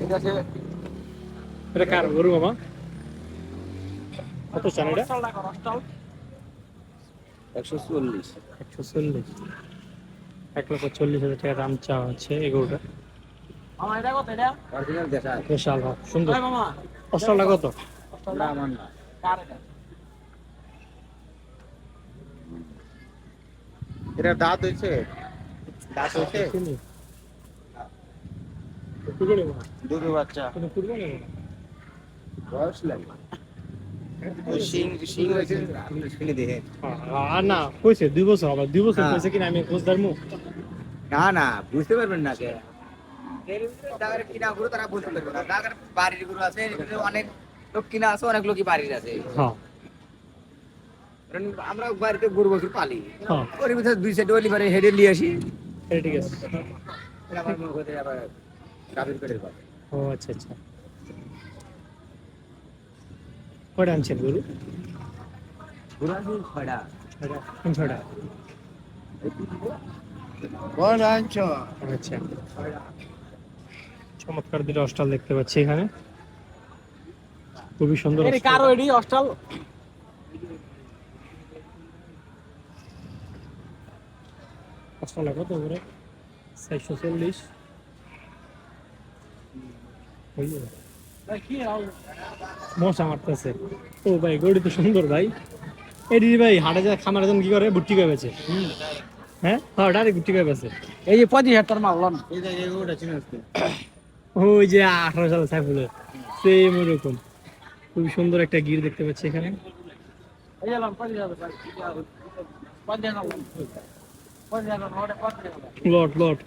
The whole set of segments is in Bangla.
ঠিক আছে। এটা কার গরু মামা? কত চান এটা? একশো চল্লিশ। একশো চল্লিশ। এক লক্ষ চল্লিশ হাজার টাকা দাম চাওয়া হচ্ছে এই গরুটা। মামা এটা কত এটা? অরিজিনাল দেখা বিশাল ভাব সুন্দর। অস্ট্রালটা কত? এটা? দাঁত হয়েছে? দাঁত হয়েছে? চিনি। নেব দুটো বাচ্চা। কোনো কুরবানি নেব না। বয়স লাগে। শিং শিং হয়েছে শুনে দেখে আ- আর না কইছে দুই বছর আবার দুই বছর হ্যাঁ। কইছে কিনা আমি খোঁজ ধরমু? না না বুঝতে পারবেন না কে। যাদের কিনা গরু তারা বুঝতে পারবে না। যাদের বাড়ির গরু আছে অনেক লোক কিনা আছে অনেক লোকই বাড়ির আছে। হ্যাঁ। কারণ আমরা বাড়িতে গরু বছর পালি। হ্যাঁ। ওর ভিতরে দুই সাইড অলিভারে হেডে নিয়ে আসি। ঠিক আছে ও আচ্ছা আচ্ছা। কয়টা আনছেন গরু? গরু আছে ছয়টা ছয়টা কোন ছয়টা বড় আনছো? আচ্ছা। চমৎকার দুটো অস্টাল দেখতে পাচ্ছি এখানে। খুবই সুন্দর কারও এডি অস্টাল অস্টাল কত করে চারশো চল্লিশ। মশা মারতেছে। ও ভাই গরুটি তো সুন্দর ভাই। এটি ভাই হাটে যায় খামারে যখন কি করে? ভুট্টি করে বেছে হ্যাঁ? হ্যাঁ ডাইরেক্ট ভুট্টি করে বেছে এই যে পঁচিশ হাজার মারলাম যে ওই যে আঠারো সালে সাইফুলের। সেম ওরকম। খুবই সুন্দর একটা গির দেখতে পাচ্ছি এখানে। এই লট লট।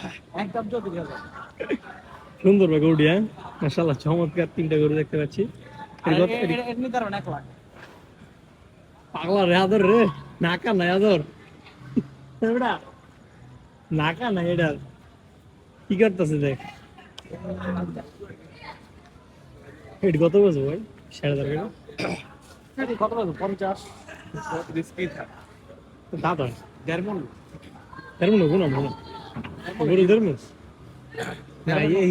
হ্যাঁ? তিনটা গরু দেখতে পাচ্ছি। পাগলা আদর রে। নাকা নাই, আদর। নাকা নাই এটা কি করতেছে দেখ? এটা কত বছর ভাই? সাড়ে চার কেন কত বলছো পঞ্চাশ। দাঁত হয়। দেড় মন। গুণ মনে গরু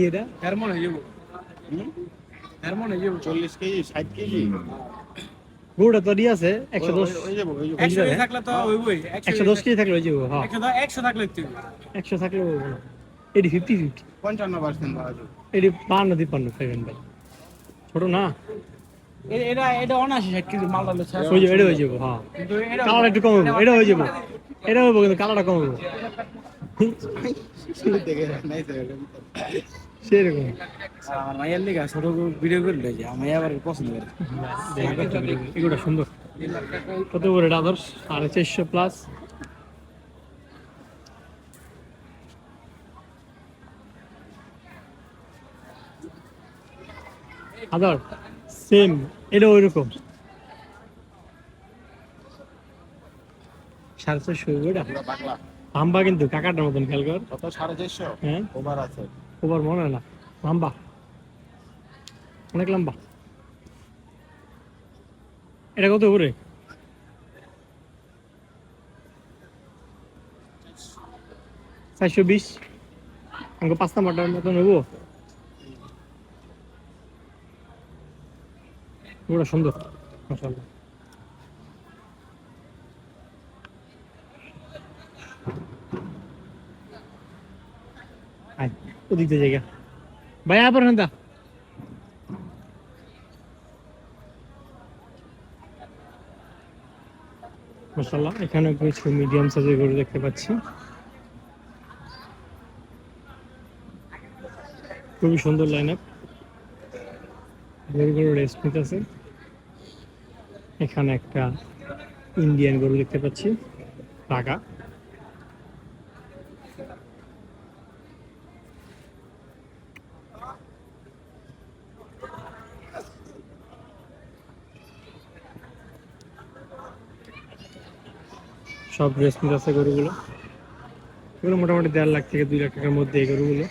এটা? মন হয়ে যাব। দেড় মন হয়ে যাব। চল্লিশ কেজি ষাট কেজি। গরুটা তো দিয়ে আছে একশো দশ। হয়ে যাব একশো থাকলে তো একশো দশ কেজি থাকলে ওই যে হ্যাঁ। একশো একশো থাকলে একশো থাকলে এটি ফিফটি ফিফটি পঞ্চান্ন পার্সেন্ট যাবে এটি বান্ন তিপ্পান্ন পাইবেন ভাই। ছোট না? এটা এটা অনাশি ষাট কেজি মাল এটা হয়ে যাব হ্যাঁ। কালার একটু কম হব এটা হয়ে যাব। এটা হব কিন্তু কালারটা কম হব। দেখে নাই সেরকম। আমার মাইয়ার লিগা ছোট ভিডিও করে লই যে আমি আবার পছন্দ করে। এগুলো সুন্দর। কত করে আদর্শ? সাড়ে চারশো প্লাস আদর সেম এটা ওই রকম সাড়ে চারশো ওইটা কিন্তু কাকাটার মতন খেয়াল কর। কত সাড়ে চারশো হ্যাঁ? ওভার আছে। ওবার মনে হয় না। অনেক লম্বা। এটা কত করে চারশো বিশ। আমাকে পাঁচ নাম্বারটার মতো নেব ওটা সুন্দর। দিয়ে জায়গা। এখানে কিছু মিডিয়াম দেখতে পাচ্ছি। খুবই সুন্দর লাইন আপ গরু গরু রেস্ট নিতেছে এখানে একটা ইন্ডিয়ান গরু দেখতে পাচ্ছি টাকা সব রেসমিট আছে গরুগুলো। এগুলো মোটামুটি দেড় লাখ থেকে দুই লাখ টাকার মধ্যে এই গরুগুলো।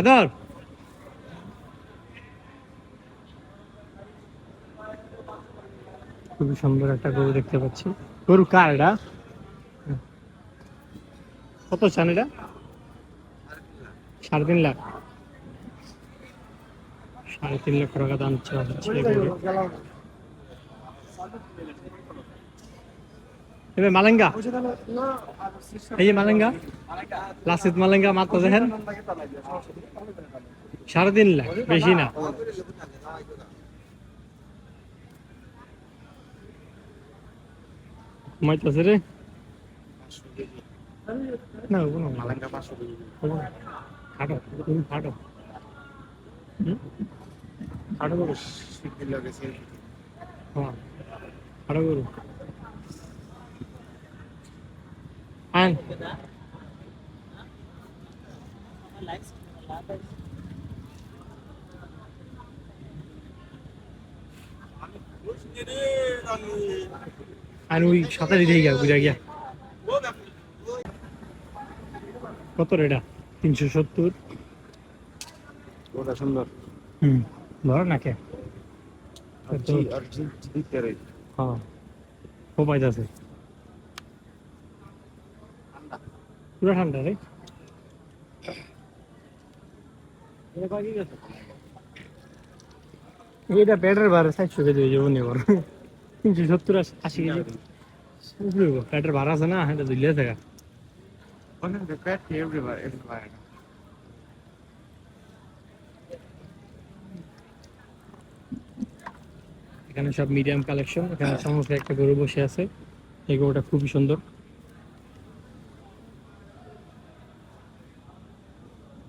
আদর। খুবই সুন্দর একটা গরু দেখতে পাচ্ছি। গরু কার এটা? কত চান এটা? সাড়ে তিন লাখ। সাড়ে তিন লাখ টাকা দাম চাওয়া। এবার মালেঙ্গা। এই যে মালেঙ্গা। লাসিত মালেঙ্গা মাত্র দেখেন সাড়ে তিন লাখ বেশি না। ঘুমাইতেছে রে। না কোনো মালেঙ্গা খাটো তুমি খাটো খাটো করো হ্যাঁ। খাটো করো আন আর ওই সাঁতারি দিয়ে গিয়া বুঝা গিয়া কত রে এটা তিনশো সত্তর ওটা সুন্দর হুম ধরো না কে হ্যাঁ ও পাইতেছে পুরো ঠান্ডা রে এটা পেটের ভাড়া কেজি হয়ে যাব তিনশো সত্তর আশি কেজি। পেটের ভাড়া আছে না এটা দুলিয়া থাকা এখানে সব মিডিয়াম কালেকশন এখানে সমস্ত একটা গরু বসে আছে। এই গরুটা খুবই সুন্দর।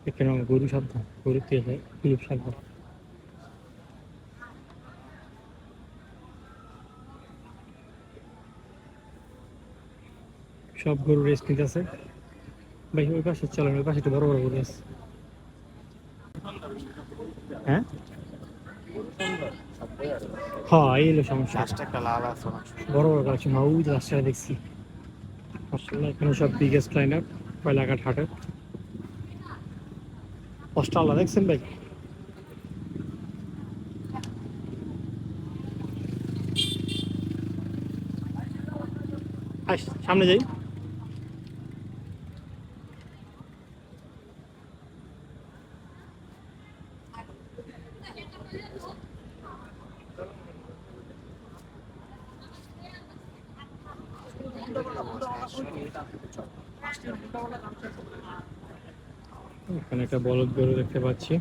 এখানে গরু সাবধান গরু খুব সাবধান সব গরু রেস্ট নিতেছে ভাই ওই পাশে চলেন ওই পাশে একটু বড় বড় গরু আছে। হ্যাঁ? হ্যাঁ এই হলো সমস্যা। বড় বড় কালেকশন হ্যাঁ ওই দেখছি। এখানে সব বিগেস্ট লাইন আপ কয়লাঘাট হাটের। অস্ট্রালা দেখছেন ভাই? সামনে যাই। এখানে একটা বলদ গরু দেখতে পাচ্ছি।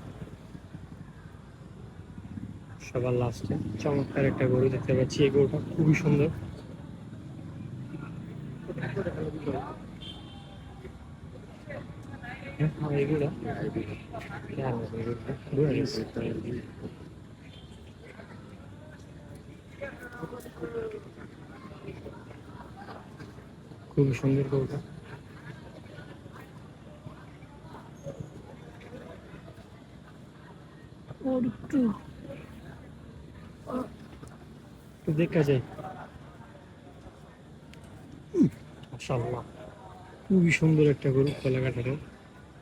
সবার লাস্টে চমৎকার একটা গরু দেখতে পাচ্ছি। এই গরুটা খুবই সুন্দর। হ্যাঁ। খুবই সুন্দর গরুটা। ওর একটু। একটু দেখা যায়। মাশাআল্লাহ। খুবই সুন্দর একটা গরু কলাঘাটের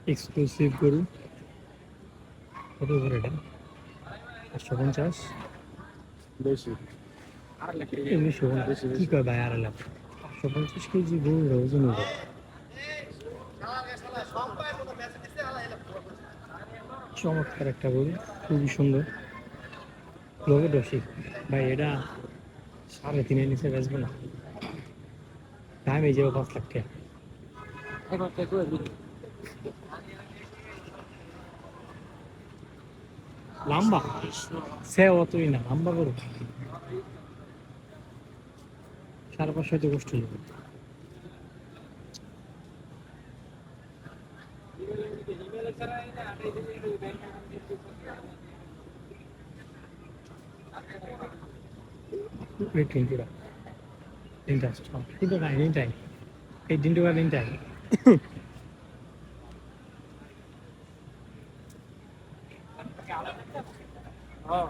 এক্সক্লুসিভ গরু। কত করে এটা? পাঁচশো পঞ্চাশ? বেশি। উনিশশো পঞ্চাশ কি কয় ভাই আর লাভ? পাঁচশো পঞ্চাশ কেজি গরু ওজন হবে। চমৎকার একটা গরু। খুবই সুন্দর। লোকে দোষী ভাই এটা সাড়ে তিনের নিচে বেচবো না। দাম এই যাব পাঁচ লাখ টাকা। করে লম্বা? সে অতই না লম্বা গরু। সাড়ে পাঁচশো কষ্ট এই তিনটা তিনটা স্টপ তিনটা নাই তিনটাই এই তিনটা তিনটাই হ্যাঁ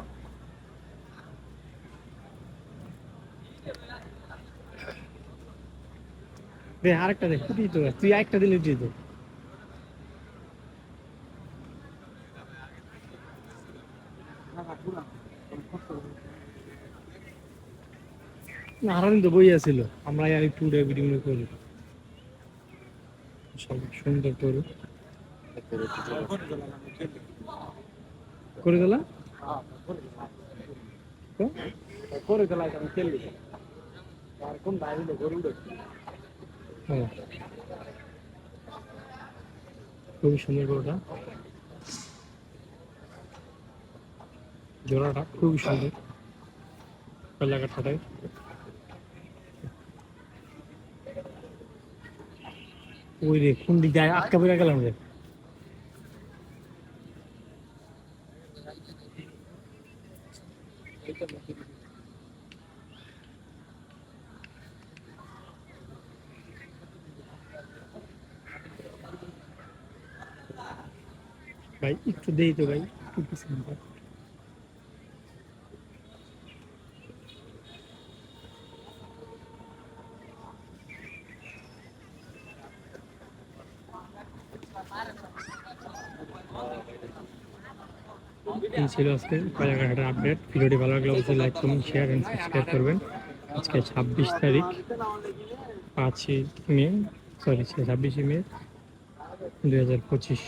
দে আরেকটা দে তুই তো তুই একটা দিলে তুই তো না আরও তো বই আছিল আমরা আর একটু উড়ে ভিডিও করি। সব সুন্দর করে। করে দিলা? করে দিলাই আমি খেললি আর কোন বাইরে গরু ও। খুবই সুন্দর গরুটা। জোড়াটা খুবই সুন্দর। কয়লা ওই রে কোন দিক দিয়ে আটকা পড়ে গেলাম রে। ভাই, একটু দেই তো ভাই, একটু ছিল আজকে। কয়লাঘাটের আপডেট ভিডিওটি ভালো লাগলে অবশ্যই like comment share and subscribe করবেন। আজকে ছাব্বিশ তারিখ, পাঁচই মে সরি ছাব্বিশে মে দু হাজার পঁচিশ।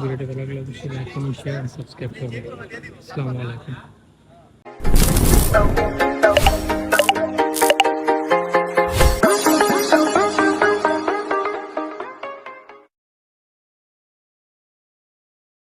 ভিডিওটি ভালো লাগলে অবশ্যই like comment share and subscribe করবেন। আসসালামু আলাইকুম।